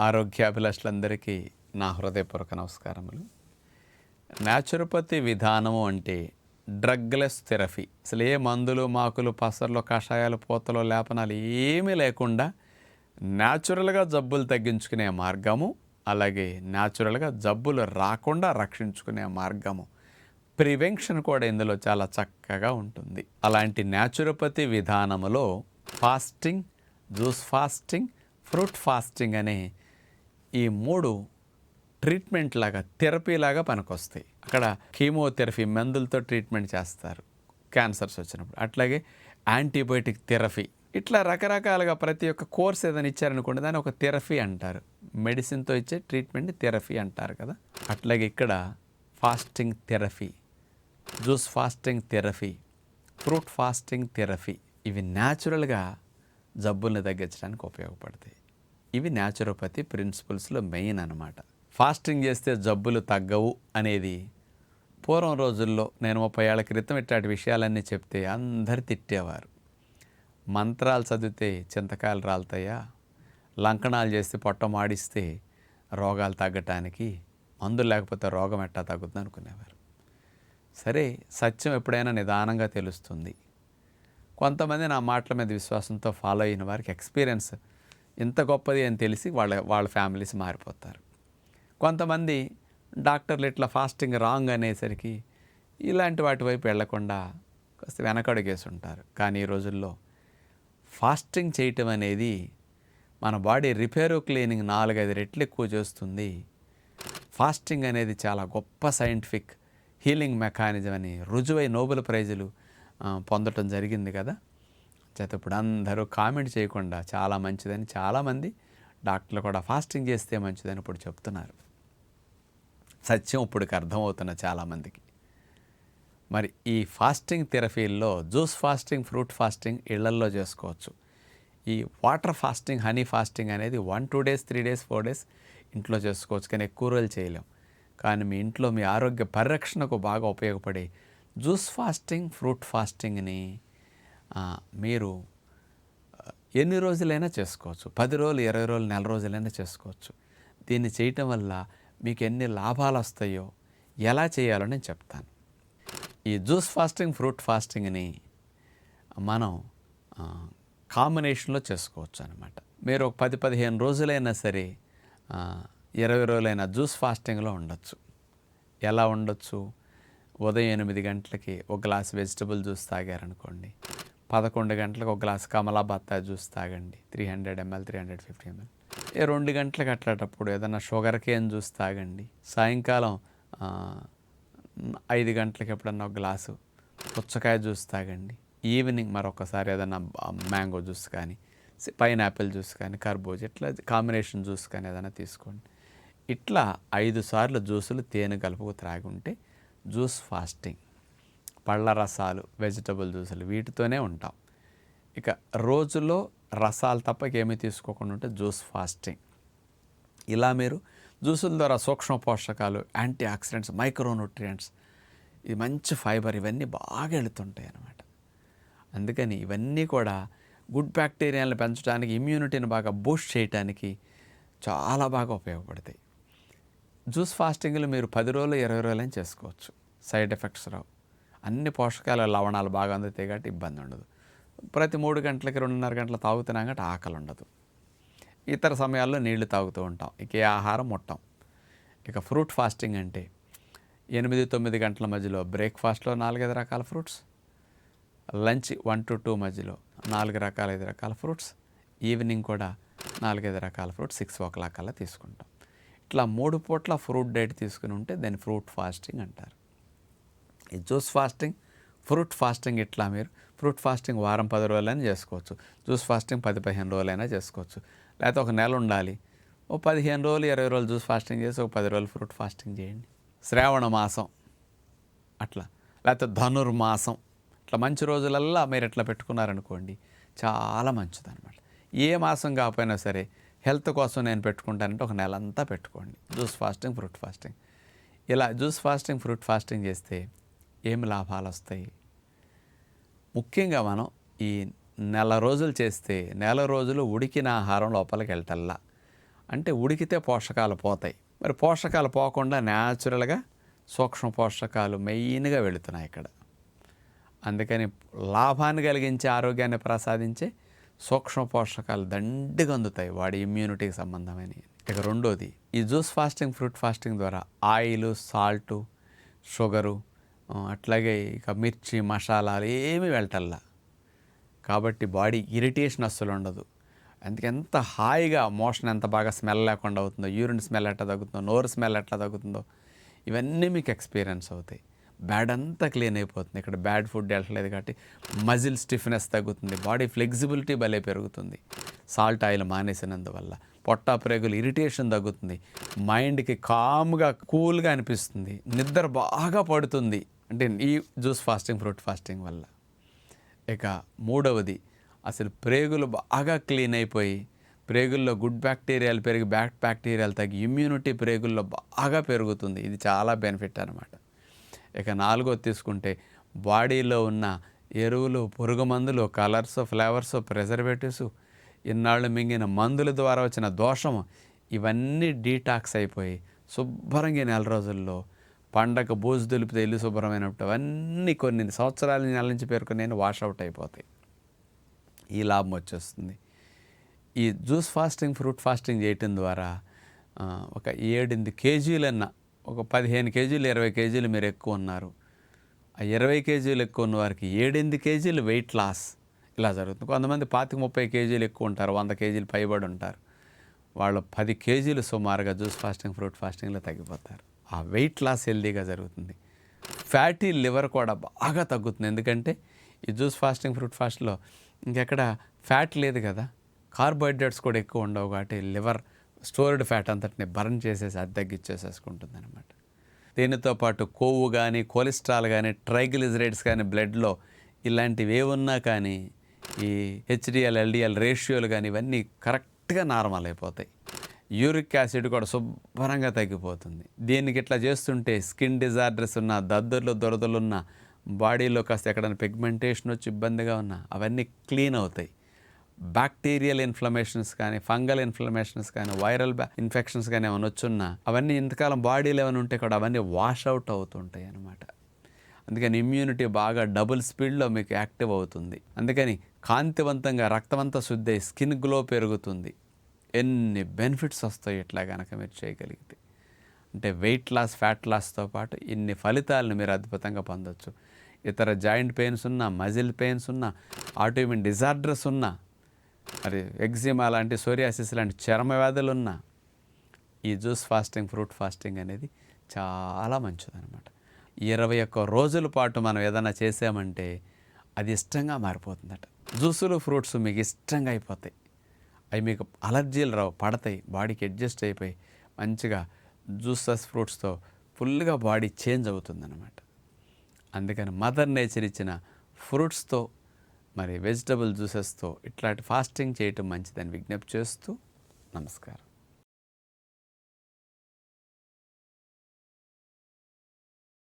ఆరోగ్యాభిలాషులందరికీ నా హృదయపూర్వక నమస్కారములు. న్యాచురోపతి విధానము అంటే డ్రగ్లెస్ థెరపీ. అసలు ఏ మందులు మాకులు పసర్లు కషాయాలు పూతలు లేపనాలు ఏమీ లేకుండా న్యాచురల్గా జబ్బులు తగ్గించుకునే మార్గము అలాగే న్యాచురల్గా జబ్బులు రాకుండా రక్షించుకునే మార్గము ప్రివెన్షన్ కూడా ఇందులో చాలా చక్కగా ఉంటుంది. అలాంటి న్యాచురోపతి విధానములో fasting juice fasting fruit fasting అనే ఈ మూడు ట్రీట్మెంట్ లాగా థెరపీ లాగా పనికొస్తాయి. అక్కడ కీమోథెరపీ మందులతో ట్రీట్మెంట్ చేస్తారు. క్యాన్సర్స్ వచ్చినప్పుడు. అట్లాగే యాంటీబయోటిక్ థెరపీ ఇట్లా రకరకాలుగా ప్రతి ఒక్క కోర్స్ ఏదైనా ఇచ్చారనుకోండి దాన్ని ఒక థెరపీ అంటారు. మెడిసిన్తో ఇచ్చే ట్రీట్మెంట్ థెరపీ అంటారు కదా. అట్లాగే ఇక్కడ fasting therapy juice fasting therapy fruit fasting therapy ఇవి న్యాచురల్గా జబ్బుల్ని తగ్గించడానికి ఉపయోగపడతాయి. ఇవి న్యాచురోపతి ప్రిన్సిపల్స్లో మెయిన్ అన్నమాట. ఫాస్టింగ్ చేస్తే జబ్బులు తగ్గవు అనేది పూర్వం రోజుల్లో నేను ముప్పై ఏళ్ళ క్రితం ఇట్లాంటి విషయాలన్నీ చెప్తే అందరు తిట్టేవారు. మంత్రాలు చదివితే చింతకాయలు రాలుతాయా? లంకణాలు చేస్తే పొట్ట మాడిస్తే రోగాలు తగ్గటానికి మందులు లేకపోతే రోగం ఎట్టా తగ్గుతుంది అనుకునేవారు. సరే సత్యం ఎప్పుడైనా నిదానంగా తెలుస్తుంది. కొంతమంది నా మాటల మీద విశ్వాసంతో ఫాలో అయిన వారికి ఎక్స్పీరియన్స్ ఇంత గొప్పది అని తెలిసి వాళ్ళ వాళ్ళ ఫ్యామిలీస్ మారిపోతారు. కొంతమంది డాక్టర్లు ఇట్లా ఫాస్టింగ్ రాంగ్ అనేసరికి ఇలాంటి వాటి వైపు వెళ్ళకుండా కాస్త వెనకడుగేసి ఉంటారు కానీ ఈ రోజుల్లో ఫాస్టింగ్ చేయటం అనేది మన బాడీ రిపేరు క్లీనింగ్ నాలుగైదు రెట్లు ఎక్కువ చేస్తుంది. ఫాస్టింగ్ అనేది చాలా గొప్ప సైంటిఫిక్ హీలింగ్ మెకానిజం అని రుజువై నోబెల్ ప్రైజులు పొందటం జరిగింది కదా. చేత ఇప్పుడు అందరూ కామెంట్ చేయకుండా చాలా మంచిదని చాలామంది డాక్టర్లు కూడా ఫాస్టింగ్ చేస్తే మంచిదని ఇప్పుడు చెప్తున్నారు. సత్యం ఇప్పటికి అర్థమవుతున్న చాలామందికి. మరి ఈ ఫాస్టింగ్ థెరపీల్లో జ్యూస్ ఫాస్టింగ్ ఫ్రూట్ ఫాస్టింగ్ ఇళ్ళల్లో చేసుకోవచ్చు. ఈ వాటర్ ఫాస్టింగ్ హనీ ఫాస్టింగ్ అనేది one two days three days four days ఇంట్లో చేసుకోవచ్చు. కానీ ఎక్కువ రోజులు చేయలేం. కానీ మీ ఇంట్లో మీ ఆరోగ్య పరిరక్షణకు బాగా ఉపయోగపడే జ్యూస్ ఫాస్టింగ్ ఫ్రూట్ ఫాస్టింగ్ని మీరు ఎన్ని రోజులైనా చేసుకోవచ్చు. పది రోజులు ఇరవై రోజులు నెల రోజులైనా చేసుకోవచ్చు. దీన్ని చేయటం వల్ల మీకు ఎన్ని లాభాలు వస్తాయో ఎలా చేయాలో నేను చెప్తాను. ఈ జ్యూస్ ఫాస్టింగ్ ఫ్రూట్ ఫాస్టింగ్ని మనం కాంబినేషన్లో చేసుకోవచ్చు అనమాట మీరు ఒక పది పదిహేను రోజులైనా సరే ఇరవై రోజులైనా జ్యూస్ ఫాస్టింగ్లో ఉండొచ్చు. ఎలా ఉండొచ్చు? ఉదయం ఎనిమిది గంటలకి ఒక గ్లాస్ వెజిటబుల్ జ్యూస్ తాగారనుకోండి. పదకొండు గంటలకు ఒక గ్లాస్ కమలా బత్తా జ్యూస్ తాగండి. Three hundred ML three hundred fifty ML. ఏ రెండు గంటలకు అట్లాటప్పుడు ఏదైనా షుగర్ కేన్ జ్యూస్ తాగండి. సాయంకాలం ఐదు గంటలకు ఎప్పుడన్నా ఒక గ్లాసు పుచ్చకాయ జ్యూస్ తాగండి. ఈవినింగ్ మరొకసారి ఏదైనా మ్యాంగో జ్యూస్ కానీ పైనాపిల్ జ్యూస్ కానీ కర్బూజ ఇట్లా కాంబినేషన్ జ్యూస్ కానీ ఏదైనా తీసుకోండి. ఇట్లా ఐదు సార్లు జ్యూసులు తేనె కలుపుకు త్రాగుంటే జ్యూస్ ఫాస్టింగ్. పళ్ళ రసాలు వెజిటబుల్ జ్యూసులు వీటితోనే ఉంటాం. ఇక రోజులో రసాలు తప్ప ఏమీ తీసుకోకుండా ఉంటే జ్యూస్ ఫాస్టింగ్. ఇలా మీరు జ్యూసుల ద్వారా సూక్ష్మ పోషకాలు యాంటీ ఆక్సిడెంట్స్ మైక్రోన్యూట్రియంట్స్ ఇది మంచి ఫైబర్ ఇవన్నీ బాగా వెళుతుంటాయి అన్నమాట. అందుకని ఇవన్నీ కూడా గుడ్ బ్యాక్టీరియాలను పెంచడానికి ఇమ్యూనిటీని బాగా బూస్ట్ చేయడానికి చాలా బాగా ఉపయోగపడతాయి. జ్యూస్ ఫాస్టింగ్లు మీరు పది రోజులు ఇరవై రోజులని చేసుకోవచ్చు. సైడ్ ఎఫెక్ట్స్ రావు. అన్ని పోషకాల లవణాలు బాగా అందుతాయి కాబట్టి ఇబ్బంది ఉండదు. ప్రతి మూడు గంటలకి రెండున్నర గంటలు తాగుతున్నాం కాబట్టి ఆకలి ఉండదు ఇతర సమయాల్లో నీళ్ళు తాగుతూ ఉంటాం. ఇక ఏ ఆహారం ముట్టాం. ఇక ఫ్రూట్ ఫాస్టింగ్ అంటే ఎనిమిది తొమ్మిది గంటల మధ్యలో బ్రేక్ఫాస్ట్లో నాలుగైదు రకాల fruits lunch one to two మధ్యలో నాలుగు రకాల ఐదు రకాల ఫ్రూట్స్ ఈవినింగ్ కూడా నాలుగైదు రకాల ఫ్రూట్స్ సిక్స్ ఓ క్లాక్ అలా తీసుకుంటాం. ఇట్లా మూడు పూట్ల ఫ్రూట్ డైట్ తీసుకుని ఉంటే దాన్ని ఫ్రూట్ ఫాస్టింగ్ అంటారు. జ్యూస్ ఫాస్టింగ్ ఫ్రూట్ ఫాస్టింగ్ ఇట్లా మీరు. ఫ్రూట్ ఫాస్టింగ్ వారం పది రోజులైనా చేసుకోవచ్చు. జ్యూస్ ఫాస్టింగ్ పది పదిహేను రోజులైనా చేసుకోవచ్చు. లేకపోతే ఒక నెల ఉండాలి. ఓ పదిహేను రోజులు ఇరవై రోజులు జ్యూస్ ఫాస్టింగ్ చేసి ఒక పది రోజులు ఫ్రూట్ ఫాస్టింగ్ చేయండి. శ్రావణ మాసం. అట్లా. లేకపోతే ధనుర్మాసం. ఇట్లా మంచి రోజులల్లా మీరు ఇట్లా పెట్టుకున్నారనుకోండి చాలా మంచిది అనమాట ఏ మాసం కాకపోయినా సరే హెల్త్ కోసం నేను పెట్టుకుంటానంటే ఒక నెల అంతా పెట్టుకోండి. జ్యూస్ ఫాస్టింగ్ ఫ్రూట్ ఫాస్టింగ్ ఇలా జ్యూస్ ఫాస్టింగ్ ఫ్రూట్ ఫాస్టింగ్ చేస్తే ఏమి లాభాలు వస్తాయి? ముఖ్యంగా మనం ఈ నెల రోజులు చేస్తే నెల రోజులు ఉడికిన ఆహారం లోపలికి వెళ్తల్లా. అంటే ఉడికితే పోషకాలు పోతాయి. మరి పోషకాలు పోకుండా న్యాచురల్గా సూక్ష్మ పోషకాలు మెయిన్గా వెళుతున్నాయి ఇక్కడ. అందుకని లాభాన్ని కలిగించే ఆరోగ్యాన్ని ప్రసాదించే సూక్ష్మ పోషకాలు దండిగా అందుతాయి వాడి ఇమ్యూనిటీకి సంబంధమైన ఇక రెండోది ఈ జ్యూస్ ఫాస్టింగ్ ఫ్రూట్ ఫాస్టింగ్ ద్వారా ఆయిల్ సాల్టు షుగరు అట్లాగే ఇక మిర్చి మసాలాలు ఏమీ వెళ్ళటల్లా కాబట్టి బాడీ ఇరిటేషన్ అస్సలు ఉండదు. అందుకే ఎంత హాయిగా మోషన్ ఎంత బాగా స్మెల్ లేకుండా అవుతుందో యూరిన్ స్మెల్ ఎట్లా తగ్గుతుందో నోరు స్మెల్ ఎట్లా తగ్గుతుందో ఇవన్నీ మీకు ఎక్స్పీరియన్స్ అవుతాయి. బ్యాడ్ అంతా క్లీన్ అయిపోతుంది. ఇక్కడ బ్యాడ్ ఫుడ్ వెళ్ళట్లేదు కాబట్టి మజిల్ స్టిఫ్నెస్ తగ్గుతుంది. బాడీ ఫ్లెక్సిబిలిటీ భలే పెరుగుతుంది. సాల్ట్ ఆయిల్ మానేసినందువల్ల పొట్ట ప్రేగులు ఇరిటేషన్ తగ్గుతుంది. మైండ్కి కామ్గా కూల్గా అనిపిస్తుంది. నిద్ర బాగా పడుతుంది. అంటే ఈ జ్యూస్ ఫాస్టింగ్ ఫ్రూట్ ఫాస్టింగ్ వల్ల. ఇక మూడవది అసలు ప్రేగులు బాగా క్లీన్ అయిపోయి ప్రేగుల్లో గుడ్ బ్యాక్టీరియాలు పెరిగి బ్యాడ్ బ్యాక్టీరియాలు తగ్గి ఇమ్యూనిటీ ప్రేగుల్లో బాగా పెరుగుతుంది. ఇది చాలా బెనిఫిట్ అనమాట ఇక నాలుగో తీసుకుంటే బాడీలో ఉన్న ఎరువులు పురుగు మందులు కలర్స్ ఫ్లేవర్స్ ప్రిజర్వేటివ్స్ ఇన్నాళ్ళు మింగిన మందుల ద్వారా వచ్చిన దోషము ఇవన్నీ డీటాక్స్ అయిపోయి శుభ్రంగా నెల రోజుల్లో పండగ బూజు దులిపితే ఇల్లు శుభ్రమైన అవన్నీ కొన్ని సంవత్సరాల నెల నుంచి పేర్కొని నేను అవుట్ అయిపోతాయి. ఈ లాభం వచ్చేస్తుంది. ఈ జ్యూస్ ఫాస్టింగ్ ఫ్రూట్ ఫాస్టింగ్ చేయటం ద్వారా ఒక ఏడెనిమిది కేజీలన్న ఒక పదిహేను కేజీలు ఇరవై కేజీలు మీరు ఎక్కువ ఉన్నారు. ఆ ఇరవై కేజీలు ఎక్కువ ఉన్న వారికి ఏడెనిమిది కేజీలు వెయిట్ లాస్ ఇలా జరుగుతుంది. కొంతమంది పాతిక ముప్పై కేజీలు ఎక్కువ ఉంటారు వంద కేజీలు పైబడి ఉంటారు. వాళ్ళు పది కేజీలు సుమారుగా జ్యూస్ ఫాస్టింగ్ ఫ్రూట్ ఫాస్టింగ్లో తగ్గిపోతారు. ఆ వెయిట్ లాస్ హెల్దీగా జరుగుతుంది. ఫ్యాటీ లివర్ కూడా బాగా తగ్గుతుంది. ఎందుకంటే ఈ జ్యూస్ ఫాస్టింగ్ ఫ్రూట్ ఫాస్ట్లో ఇంకెక్కడ ఫ్యాట్ లేదు కదా. కార్బోహైడ్రేట్స్ కూడా ఎక్కువ ఉండవు కాబట్టి లివర్ స్టోర్డ్ ఫ్యాట్ అంతటిని బర్న్ చేసేసి అది తగ్గించేసేసుకుంటుంది అనమాట దీనితో పాటు కొవ్వు కానీ కొలెస్ట్రాల్ కానీ ట్రైగ్లిజరైడ్స్ కానీ బ్లడ్లో ఇలాంటివి ఏమున్నా కానీ ఈ హెచ్డిఎల్ ఎల్డిఎల్ రేషియోలు కానీ ఇవన్నీ కరెక్ట్గా నార్మల్ అయిపోతాయి. యూరిక్ యాసిడ్ కూడా శుభ్రంగా తగ్గిపోతుంది. దీనికి ఇట్లా చేస్తుంటే స్కిన్ డిజార్డర్స్ ఉన్న దద్దుర్లు దురదలు ఉన్న బాడీలో కాస్త ఎక్కడైనా పిగ్మెంటేషన్ వచ్చి ఇబ్బందిగా ఉన్నా అవన్నీ క్లీన్ అవుతాయి. బ్యాక్టీరియల్ ఇన్ఫ్లమేషన్స్ కానీ ఫంగల్ ఇన్ఫ్లమేషన్స్ కానీ వైరల్ ఇన్ఫెక్షన్స్ కానీ ఏమైనా వచ్చున్నా అవన్నీ ఇంతకాలం బాడీలో ఏమైనా ఉంటే కూడా అవన్నీ వాష్ అవుట్ అవుతుంటాయి అన్నమాట. అందుకని ఇమ్యూనిటీ బాగా డబుల్ స్పీడ్లో మీకు యాక్టివ్ అవుతుంది. అందుకని కాంతివంతంగా రక్తమంతా శుద్ధి స్కిన్ గ్లో పెరుగుతుంది. ఎన్ని బెనిఫిట్స్ వస్తాయి ఇట్లా కనుక మీరు చేయగలిగితే? అంటే వెయిట్ లాస్ ఫ్యాట్ లాస్తో పాటు ఇన్ని ఫలితాలను మీరు అద్భుతంగా పొందొచ్చు. ఇతర జాయింట్ పెయిన్స్ ఉన్నా మజిల్ పెయిన్స్ ఉన్నా ఆటోమిన్ డిజార్డర్స్ ఉన్నా మరి ఎగ్జిమా లాంటి సోరియాసిస్ లాంటి చర్మ వ్యాధులు ఉన్నా ఈ జ్యూస్ ఫాస్టింగ్ ఫ్రూట్ ఫాస్టింగ్ అనేది చాలా మంచిదనమాట ఇరవై ఒక్క రోజుల పాటు మనం ఏదైనా చేసామంటే అది ఇష్టంగా మారిపోతుందట. జ్యూసులు ఫ్రూట్స్ మీకు ఇష్టంగా అయిపోతాయి. అవి మీకు అలర్జీలు రావు పడతాయి బాడీకి అడ్జస్ట్ అయిపోయి మంచిగా జ్యూసెస్ ఫ్రూట్స్తో ఫుల్గా బాడీ చేంజ్ అవుతుందన్నమాట. అందుకని మదర్ నేచర్ ఇచ్చిన ఫ్రూట్స్తో మరి వెజిటబుల్ జ్యూసెస్తో ఇట్లాంటి ఫాస్టింగ్ చేయటం మంచిదని విజ్ఞప్తి చేస్తూ నమస్కారం.